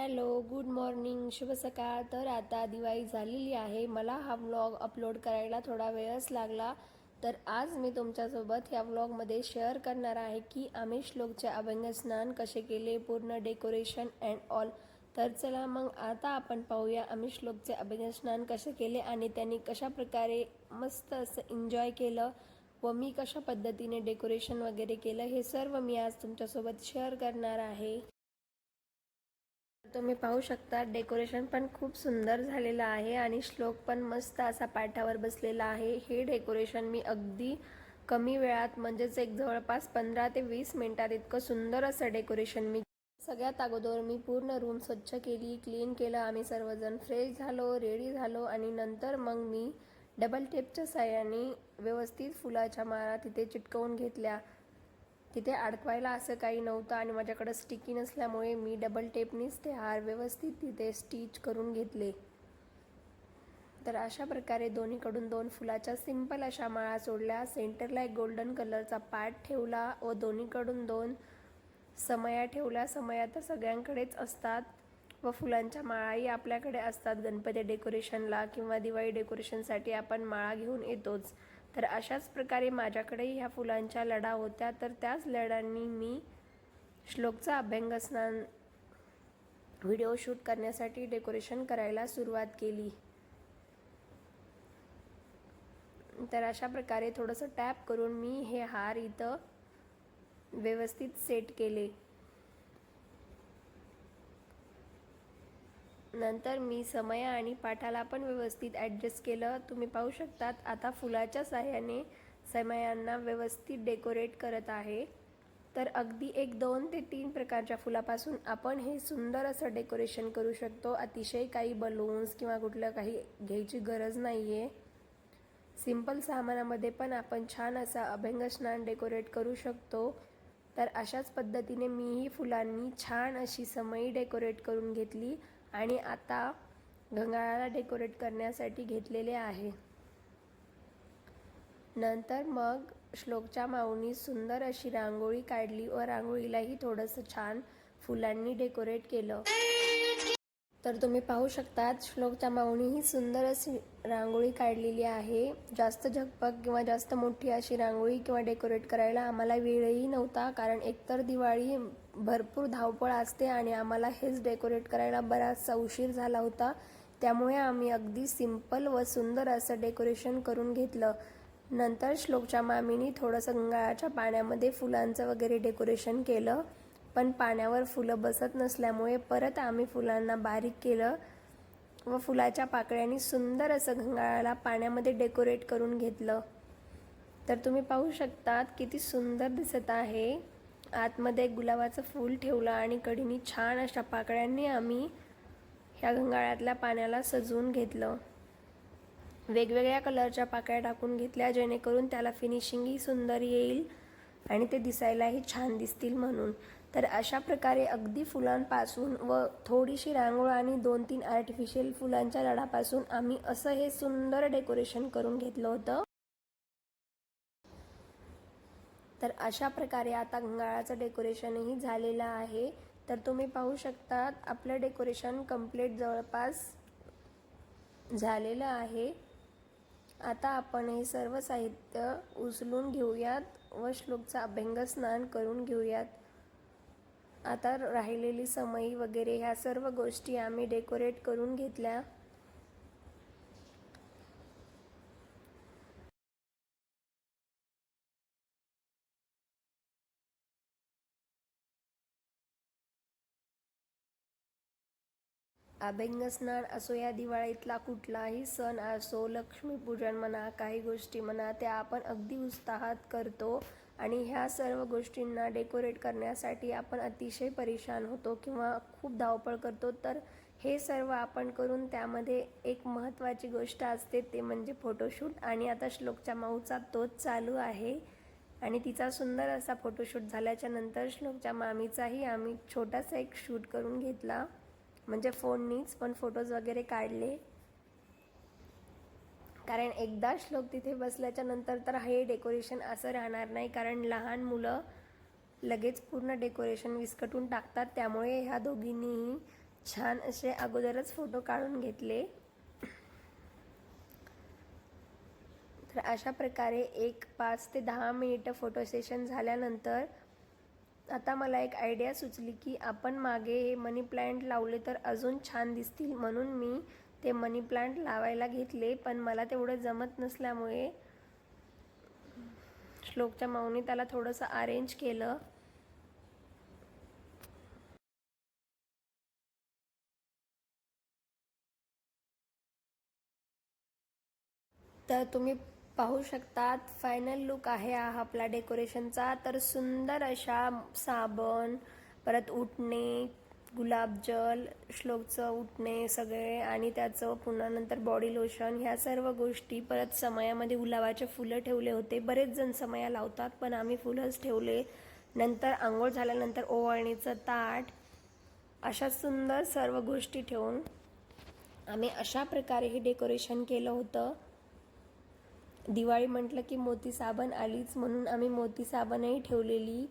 Hello good morning. शुभ सकाळ. तर आता दिवाळी झालेली आहे. मला हा व्लॉग अपलोड करायला थोडा वेळच लागला. तर आज मी तुमच्यासोबत ह्या व्लॉगमध्ये शेअर करणार आहे की आम्ही श्लोकचे अभंग स्नान कसे केले पूर्ण डेकोरेशन अँड ऑल. तर चला मग आता आपण पाहूया आम्ही श्लोकचे अभंग स्नान कसे केले आणि त्यांनी कशा प्रकारे मस्त असं एन्जॉय केलं व मी कशा पद्धतीने डेकोरेशन वगैरे केलं हे सर्व मी आज तुमच्यासोबत शेअर करणार आहे. तुम्ही पाहू शकता डेकोरेशन पण खूप सुंदर झालेलं आहे आणि श्लोक पण मस्त असा पाठावर बसलेला आहे. हे डेकोरेशन मी अगदी कमी वेळात म्हणजेच एक जवळपास पंधरा ते वीस मिनटात इतकं सुंदर असं डेकोरेशन मी सगळ्यात अगोदर मी पूर्ण रूम स्वच्छ केली क्लीन केलं आम्ही सर्वजण फ्रेश झालो रेडी झालो आणि नंतर मग मी डबल टेपच्या साह्याने व्यवस्थित फुलाच्या माळा तिथे चिटकवून घेतल्या. तिथे अडकवायला असं काही नव्हतं आणि माझ्याकडं स्टिकी नसल्यामुळे मी डबल टेपनीच ते हार व्यवस्थित तिथे स्टिच करून घेतले. तर अशा प्रकारे दोन्हीकडून दोन फुलाच्या सिंपल अशा माळा सोडल्या. सेंटरला एक गोल्डन कलरचा पॅट ठेवला व दोन्हीकडून दोन समया ठेवल्या. समया तर सगळ्यांकडेच असतात व फुलांच्या माळाही आपल्याकडे असतात. गणपती डेकोरेशनला किंवा दिवाळी डेकोरेशनसाठी आपण माळा घेऊन येतोच. तर अशाच प्रकारे माझ्याकडेही ह्या फुलांच्या लढा होत्या. तर त्याच लढांनी मी श्लोकचा अभ्यंग स्नान व्हिडिओ शूट करण्यासाठी डेकोरेशन करायला सुरुवात केली. तर अशा प्रकारे थोडंसं टॅप करून मी हे हार इथं व्यवस्थित सेट केले. नंतर मी समय आणि पाठाला पण व्यवस्थित ॲडजस्ट केलं. तुम्ही पाहू शकतात आता फुलाच्या साह्याने समयांना व्यवस्थित डेकोरेट करत आहे. तर अगदी एक दोन ते तीन प्रकारच्या फुलापासून आपण हे सुंदर असं डेकोरेशन करू शकतो. अतिशय काही बलून्स किंवा कुठलं काही घ्यायची गरज नाही आहे सिंपल सामानामध्ये पण आपण छान असा अभ्यंग स्नान डेकोरेट करू शकतो. तर अशाच पद्धतीने मीही फुलांनी छान अशी समई डेकोरेट करून घेतली. आणि आता गंगाळाला डेकोरेट करण्यासाठी घेतलेले आहे. नंतर मग श्लोकच्या माऊनी सुंदर अशी रांगोळी काढली व रांगोळीलाही थोडंसं छान फुलांनी डेकोरेट केलं. तर तुम्ही पाहू शकतात श्लोकच्या माऊनी ही सुंदर अशी रांगोळी काढलेली आहे. जास्त झगपक किंवा जास्त मोठी अशी रांगोळी किंवा डेकोरेट करायला आम्हाला वेळही नव्हता कारण एकतर दिवाळी भरपूर धावपळ असते आणि आम्हाला हेच डेकोरेट करायला बराचसा उशीर झाला होता. त्यामुळे आम्ही अगदी सिंपल व सुंदर असं डेकोरेशन करून घेतलं. नंतर श्लोकच्या मामीनी थोडंसं गंगाळाच्या पाण्यामध्ये फुलांचं वगैरे डेकोरेशन केलं. पण पाण्यावर फुलं बसत नसल्यामुळे परत आम्ही फुलांना बारीक केलं व फुलाच्या पाकळ्यांनी सुंदर असं घंगाळाला पाण्यामध्ये डेकोरेट करून घेतलं. तर तुम्ही पाहू शकतात किती सुंदर दिसत आहे. आतमध्ये एक गुलाबाचं फूल ठेवलं आणि कडीनी छान अशा पाकळ्यांनी आम्ही ह्या घंगाळ्यातल्या पाण्याला सजवून घेतलं. वेगवेगळ्या कलरच्या पाकळ्या टाकून घेतल्या जेणेकरून त्याला फिनिशिंगही सुंदर येईल आणि ते दिसायलाही छान दिसतील म्हणून. तर अशा प्रकारे अगदी फुलांपासून व थोडीशी रांगोळ आणि दोन तीन आर्टिफिशियल फुलांच्या लढापासून आम्ही असं हे सुंदर डेकोरेशन करून घेतलं होतं. तर अशा प्रकारे आता गंगाळाचं डेकोरेशनही झालेलं आहे. तर तुम्ही पाहू शकता आपलं डेकोरेशन कंप्लीट जवळपास झालेलं आहे. आता आपण हे सर्व साहित्य उचलून घेऊयात व श्लोकचा अभ्यंग स्नान करून घेऊयात. आता राहिलेली समई वगैरे ह्या सर्व गोष्टी आम्ही डेकोरेट करून घेतल्या. अभ्यंग स्नान असो या दिवाळीतला कुठलाही सण असो लक्ष्मीपूजन म्हणा काही गोष्टी म्हणा त्या आपण अगदी उत्साहात करतो. आणि ह्या सर्व गोष्टींना डेकोरेट करण्यासाठी आपण अतिशय परेशान होतो किंवा खूप धावपळ करतो. तर हे सर्व आपण करून त्यामध्ये एक महत्त्वाची गोष्ट असते ते म्हणजे फोटोशूट आणि आता श्लोकच्या माऊचा तोच चालू आहे. आणि तिचा सुंदर असा फोटोशूट झाल्याच्यानंतर श्लोकच्या मामीचाही आम्ही छोटासा एक शूट करून घेतला. म्हणजे फोननीच पण फोटोज वगैरे काढले. कारण एकदा श्लोक तिथे बसल्याच्या नंतर तर हे डेकोरेशन असं राहणार नाही कारण लहान मुलं लगेच पूर्ण डेकोरेशन विस्कटून टाकतात. त्यामुळे ह्या दोघींनीही छान असे अगोदरच फोटो काढून घेतले. तर अशा प्रकारे एक पाच ते दहा मिनिटं फोटो सेशन झाल्यानंतर आता मला एक आयडिया सुचली की आपण मागे हे मनी प्लांट लावले तर अजून छान दिसतील म्हणून मी ते मनी प्लांट लावायला घेतले पण मला तेवढं जमत नसल्यामुळे श्लोकच्या माऊनी त्याला थोडंसं अरेंज केलं. तर तुम्ही पाहू शकतात फायनल लुक आहे हा आपला डेकोरेशनचा तर सुंदर अशा साबण परत उठणे गुलाबजल श्लोकचं उठणे सगळे आणि त्याचं पुन्हा नंतर बॉडी लोशन ह्या सर्व गोष्टी परत समयामध्ये गुलाबाचे फुलं ठेवले होते. बरेच जण समया लावतात पण आम्ही फुलंच ठेवले. नंतर आंघोळ झाल्यानंतर ओवाळणीचं ताट अशा सुंदर सर्व गोष्टी ठेवून आम्ही अशा प्रकारे हे डेकोरेशन केलं होतं. दिवाळी म्हटलं की मोती साबण आलीच म्हणून आम्ही मोती साबणही ठेवलेली.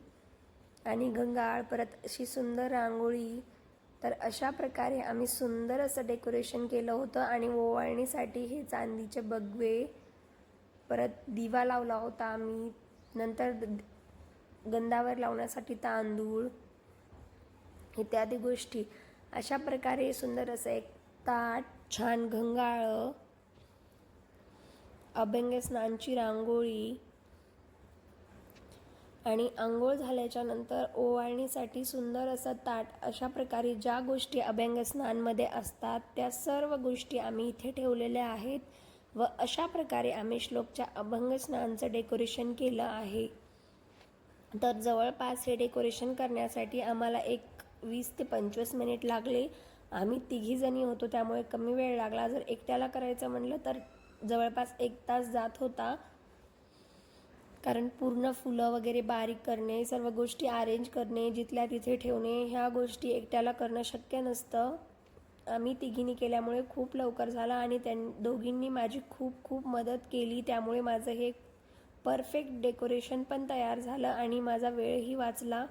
आणि गंगाळ परत अशी सुंदर रांगोळी. तर अशा प्रकारे आम्ही सुंदर असं डेकोरेशन केलं होतं आणि ओवाळणीसाठी हे चांदीचे बगवे परत दिवा लावला होता आम्ही. नंतर गंधावर लावण्यासाठी तांदूळ इत्यादी गोष्टी. अशा प्रकारे सुंदर असं एक ताट छान घंगाळं अभंग स्नानची रांगोळी आणि आंघोळ झाल्याच्यानंतर ओवाळणीसाठी सुंदर असं ताट अशा प्रकारे ज्या गोष्टी अभ्यंग स्नानमध्ये असतात त्या सर्व गोष्टी आम्ही इथे ठेवलेल्या आहेत व अशा प्रकारे आम्ही श्लोकच्या अभंग स्नानचं डेकोरेशन केलं आहे. तर जवळपास हे डेकोरेशन करण्यासाठी आम्हाला एक वीस ते पंचवीस मिनिट लागले. आम्ही तिघी जणी होतो त्यामुळे कमी वेळ लागला. जर एकट्याला करायचं म्हणलं तर जवळपास एक तास जात होता. कारण पूर्ण फुलं वगैरे बारीक करणे सर्व गोष्टी अरेंज करणे जिथल्या तिथे ठेवणे ह्या गोष्टी एकट्याला करणं शक्य नसतं. आम्ही तिघींनी केल्यामुळे खूप लवकर झाला आणि त्यां दोघींनी माझी खूप खूप मदत केली. त्यामुळे माझं हे परफेक्ट डेकोरेशन पण तयार झालं आणि माझा वेळही वाचला.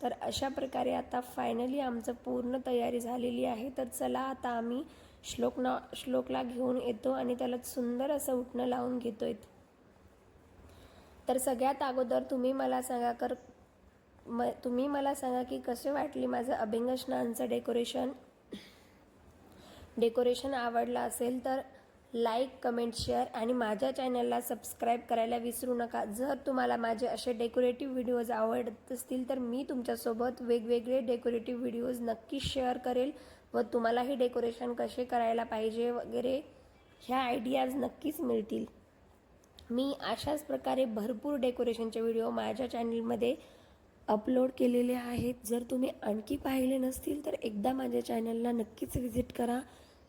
तर अशा प्रकारे आता फायनली आमचं पूर्ण तयारी झालेली आहे. तर चला आता आम्ही श्लोकना श्लोकला घेऊन येतो आणि त्याला सुंदर असं उठणं लावून घेतो आहे तर सगळ्यात अगोदर तुम्ही मला सांगा कर म तुम्ही मला सांगा की कसे वाटली माझं अभिंगशनांचं स्नानचं डेकोरेशन डेकोरेशन आवडलं असेल तर लाईक कमेंट शेअर आणि माझ्या चॅनलला सबस्क्राईब करायला विसरू नका. जर तुम्हाला माझे असे डेकोरेटिव्ह व्हिडिओज आवडत असतील तर मी तुमच्यासोबत वेगवेगळे डेकोरेटिव्ह व्हिडिओज नक्की शेअर करेल व तुम्हालाही डेकोरेशन कसे करायला पाहिजे वगैरे ह्या आयडियाज नक्कीच मिळतील. मी अशाच प्रकारे भरपूर डेकोरेशनचे व्हिडिओ माझ्या चॅनलमध्ये अपलोड केलेले आहेत. जर तुम्ही आणखी पाहिले नसतील तर एकदा माझ्या चॅनलला नक्कीच व्हिजिट करा.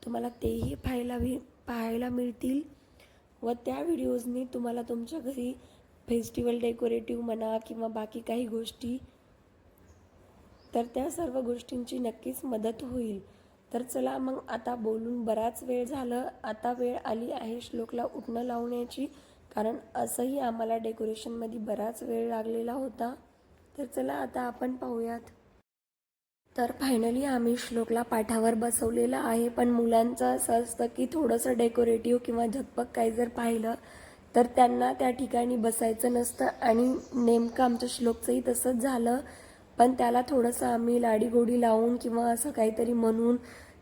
तुम्हाला तेही पाहायला वि पाहायला मिळतील. व त्या व्हिडिओजनी तुम्हाला तुमच्या घरी फेस्टिवल डेकोरेटिव्ह म्हणा किंवा बाकी काही गोष्टी तर त्या सर्व गोष्टींची नक्कीच मदत होईल. तर चला मग आता बोलून बराच वेळ झालं. आता वेळ आली आहे श्लोकला उठणं लावण्याची. कारण असंही आम्हाला डेकोरेशनमध्ये बराच वेळ लागलेला होता. तर चला आता आपण पाहूयात. तर फायनली आम्ही श्लोकला पाठावर बसवलेलं आहे. पण मुलांचं असं असतं की थोडंसं डेकोरेटिव्ह किंवा झकपक काही जर पाहिलं तर त्यांना त्या ठिकाणी बसायचं नसतं. आणि नेमकं आमचं श्लोकचंही तसंच झालं. पण त्याला थोडंसं आम्ही लाडीगोडी लावून किंवा असं काहीतरी म्हणून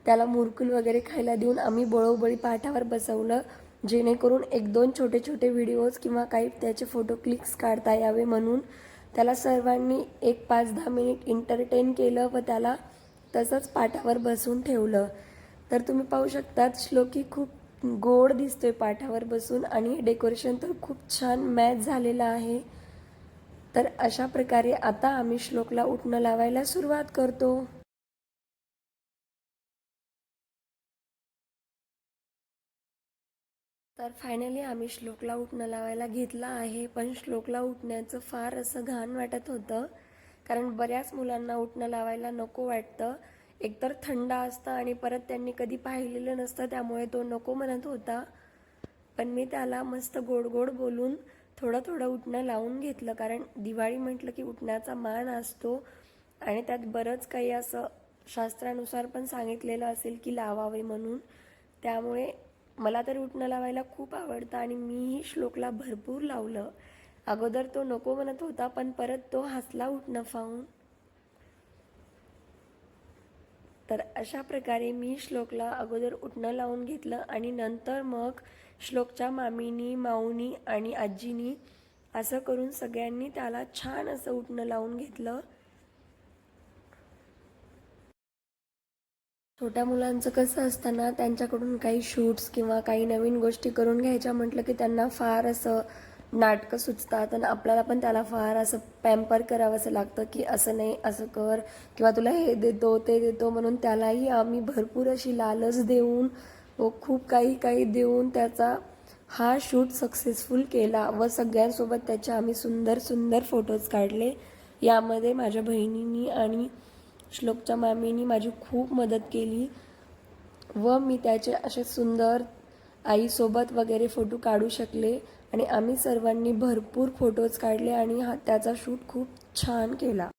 त्याला मुरकुल वगैरे खायला देऊन आम्ही बळोबळी पाठावर बसवलं. जेणेकरून एक दोन छोटे छोटे व्हिडिओज किंवा काही त्याचे फोटो क्लिक्स काढता यावे म्हणून त्याला सर्वांनी एक पाच दहा मिनिट इंटरटेन केलं व त्याला तसंच पाठावर बसून ठेवलं. तर तुम्ही पाहू शकतात श्लोकी खूप गोड दिसतोय पाठावर बसून आणि डेकोरेशन तर खूप छान मॅच झालेलं आहे. तर अशा प्रकारे आता आम्ही श्लोकला उठणं लावायला सुरुवात करतो. तर फायनली आम्ही श्लोकला उठणं लावायला घेतला आहे. पण श्लोकला उठण्याचं फार असं घाण वाटत होतं. कारण बऱ्याच मुलांना उठणं लावायला नको वाटतं. एकतर थंड असतं आणि परत त्यांनी कधी पाहिलेलं नसतं त्यामुळे तो नको म्हणत होता. पण मी त्याला मस्त गोड गोड बोलून थोडं थोडं उठणं लावून घेतलं. कारण दिवाळी म्हटलं की उठण्याचा मान असतो. आणि त्यात बरंच काही असं शास्त्रानुसार पण सांगितलेलं असेल की लावावे म्हणून. त्यामुळे मला तर उठणं लावायला खूप आवडतं आणि मीही श्लोकला भरपूर लावलं. अगोदर तो नको म्हणत होता पण परत तो हसला उठणं फावून. तर अशा प्रकारे मी श्लोकला अगोदर उठणं लावून घेतलं आणि नंतर मग श्लोकच्या मामीनी माऊनी आणि आजीनी असं करून सगळ्यांनी त्याला छान असं उठणं लावून घेतलं. छोट्या मुलांचं कसं असताना त्यांच्याकडून काही शूट्स किंवा काही नवीन गोष्टी करून घ्यायच्या म्हटलं की त्यांना फार असं नाटकं सुचतात आणि आपल्याला पण त्याला फार असं पॅम्पर करावंसं लागतं की असं नाही असं कर किंवा तुला हे देतो ते देतो म्हणून त्यालाही आम्ही भरपूर अशी लालच देऊन व खूप काही काही देऊन त्याचा हा शूट सक्सेसफुल केला व सगळ्यांसोबत त्याचे आम्ही सुंदर सुंदर फोटोज काढले. यामध्ये माझ्या बहिणींनी आणि श्लोकच्या मामीनी माझी खूप मदत केली व मी त्याचे असे सुंदर आईसोबत वगैरे फोटो काढू शकले आणि आम्ही सर्वांनी भरपूर फोटोज काढले आणि हा त्याचा शूट खूप छान केला.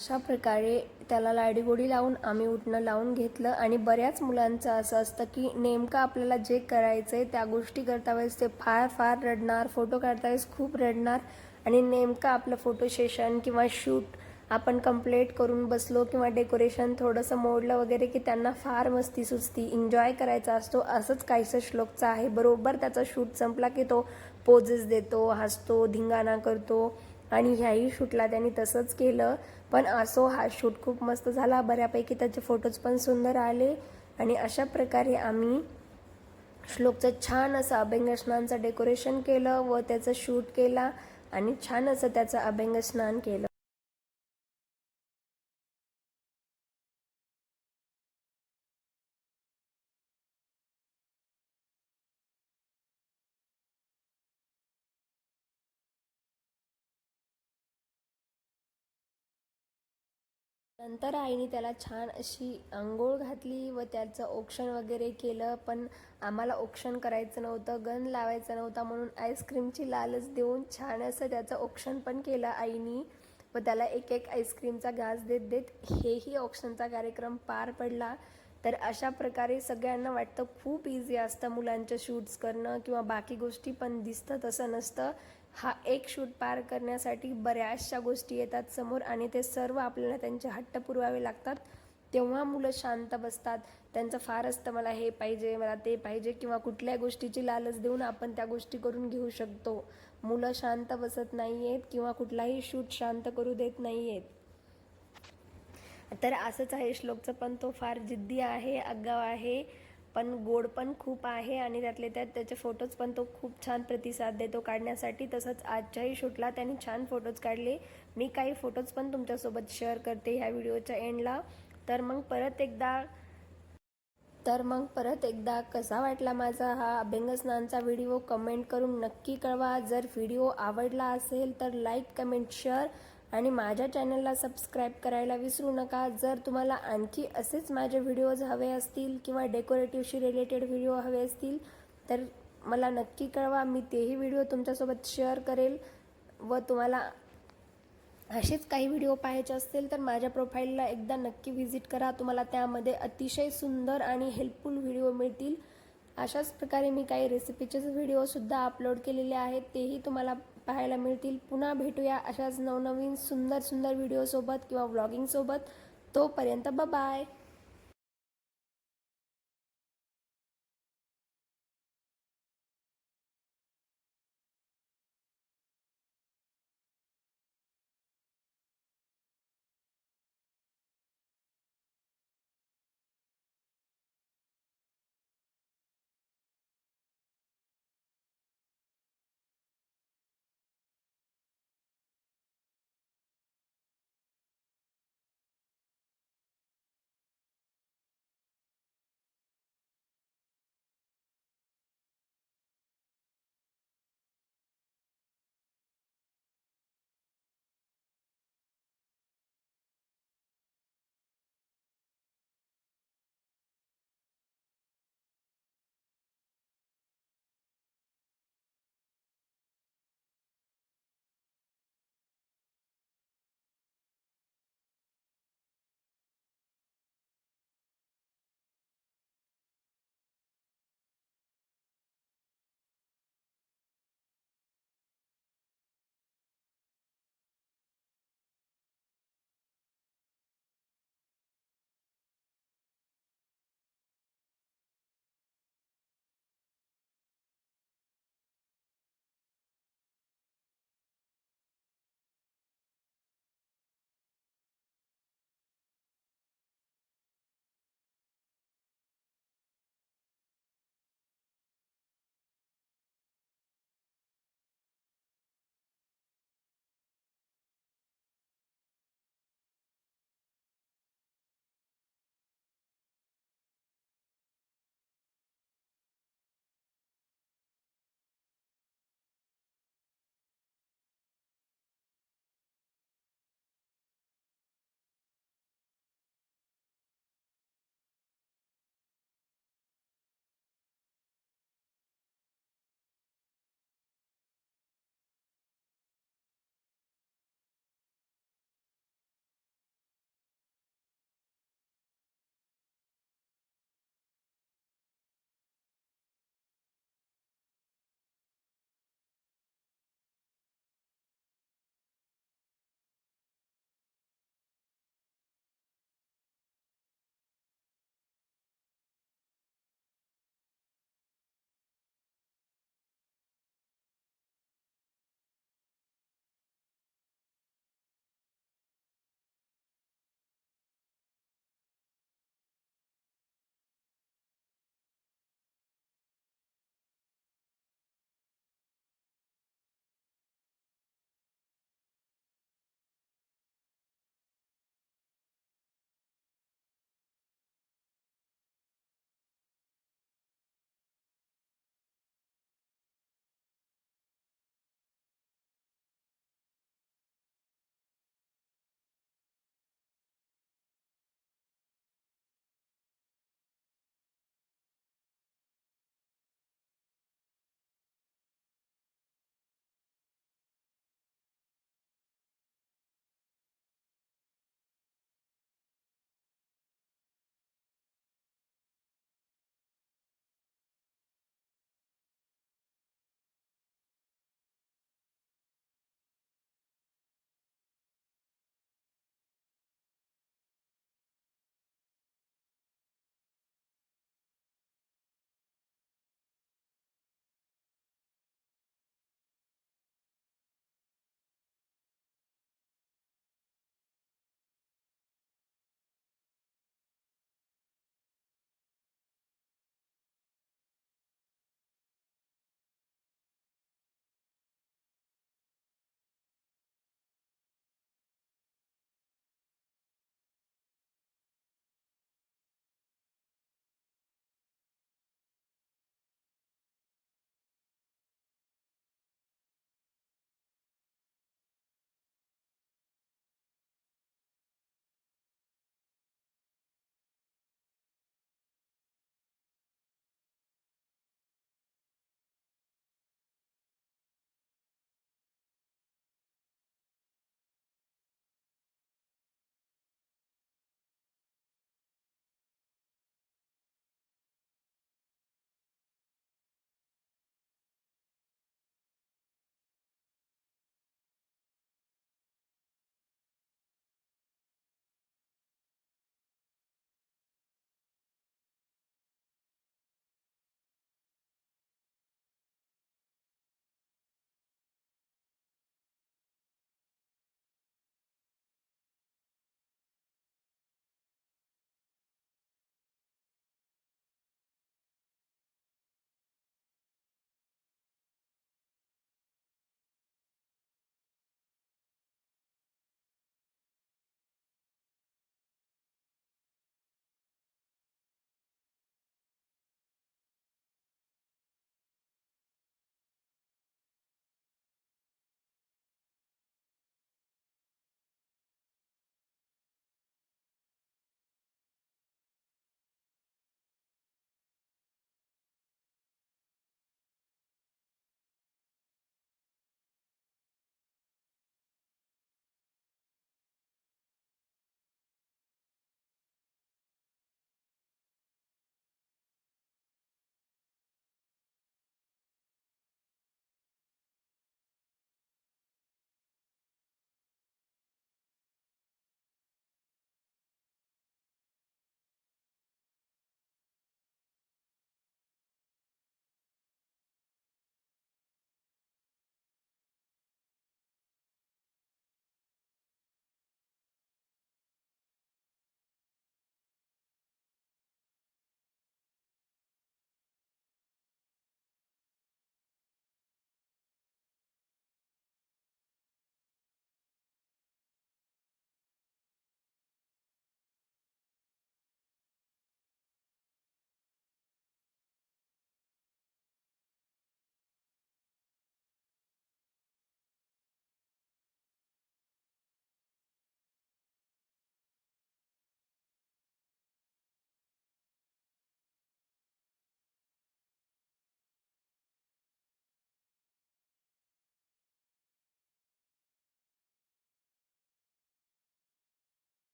अशा प्रकारे त्याला लाडीगोडी लावून आम्ही उठणं लावून घेतलं आणि बऱ्याच मुलांचं असं असतं की नेमकं आपल्याला जे करायचं आहे त्या गोष्टी करता वेळेस ते फार फार रडणार फोटो काढता वेळेस खूप रडणार आणि नेमकं आपलं फोटो सेशन किंवा शूट आपण कंप्लीट करून बसलो किंवा डेकोरेशन थोडंसं मोडलं वगैरे की त्यांना फार मस्ती सुचती एन्जॉय करायचा असतो असंच काहीसं श्लोकचं आहे. बरोबर त्याचा शूट संपला की तो पोजेस देतो हसतो धिंगाणा करतो. आणि ह्याही शूटला त्यांनी तसंच केलं. पण असो हा शूट खूप मस्त झाला. बऱ्यापैकी त्याचे फोटोज पण सुंदर आले. आणि अशा प्रकारे आम्ही श्लोकचं छान असं अभ्यंगस्नानचं डेकोरेशन केलं व त्याचं शूट केला. आणि छान असं त्याचं अभ्यंगस्नान केलं. नंतर आईने त्याला छान अशी आंघोळ घातली व त्याचं औक्षण वगैरे केलं. पण आम्हाला औक्षण करायचं नव्हतं गन लावायचं नव्हता म्हणून आईस्क्रीमची लालच देऊन छान असं त्याचं औक्षण पण केलं आईनी व त्याला एक एक आईस्क्रीमचा घास देत देत हेही औक्षणचा कार्यक्रम पार पडला. तर अशा प्रकारे सगळ्यांना वाटतं खूप इझी असतं मुलांच्या शूट्स करणं किंवा बाकी गोष्टी पण दिसतं तसं नसतं. हा एक शूट पार करण्यासाठी बऱ्याचशा गोष्टी येतात समोर आणि ते सर्व आपल्याला त्यांचे हट्ट पुरवावे लागतात. तेव्हा मुलं शांत बसतात. त्यांचं फार असतं मला हे पाहिजे मला ते पाहिजे किंवा कुठल्या गोष्टीची लालच देऊन आपण त्या गोष्टी करून घेऊ शकतो. मुलं शांत बसत नाही आहेत किंवा कुठलाही शूट शांत करू देत नाही आहेत तर असंच आहे श्लोकचं पण तो फार जिद्दी आहे आगाव आहे. पण गोड पण खूप आहे आणि त्यातले त्यात त्याचे फोटोज पण तो खूप छान प्रतिसाद देतो काढण्यासाठी. तसंच आजच्याही शूटला त्यांनी छान फोटोज काढले. मी काही फोटोज पण तुमच्यासोबत शेअर करते ह्या व्हिडिओच्या एंडला तर मग परत एकदा तर मग परत एकदा कसा वाटला माझा हा अभ्यंगस्नानचा व्हिडिओ कमेंट करून नक्की कळवा. जर व्हिडिओ आवडला असेल तर लाईक कमेंट शेअर आणि माझ्या चॅनलला सबस्क्राईब करायला विसरू नका. जर तुम्हाला आणखी असेच माझे व्हिडिओज हवे असतील किंवा डेकोरेटिव्हशी रिलेटेड व्हिडिओ हवे असतील तर मला नक्की कळवा. मी तेही व्हिडिओ तुमच्यासोबत शेअर करेल व तुम्हाला असेच काही व्हिडिओ पाहायचे असतील तर माझ्या प्रोफाईलला एकदा नक्की व्हिजिट करा. तुम्हाला त्यामध्ये अतिशय सुंदर आणि हेल्पफुल व्हिडिओ मिळतील. अशाच प्रकारे मी काही रेसिपीचेच व्हिडिओसुद्धा अपलोड केलेले आहेत. तेही तुम्हाला पाहायला मिळतील. पुन्हा भेटूया अशाच नवनवीन सुंदर सुंदर व्हिडिओसोबत किंवा व्लॉगिंगसोबत तोपर्यंत बाय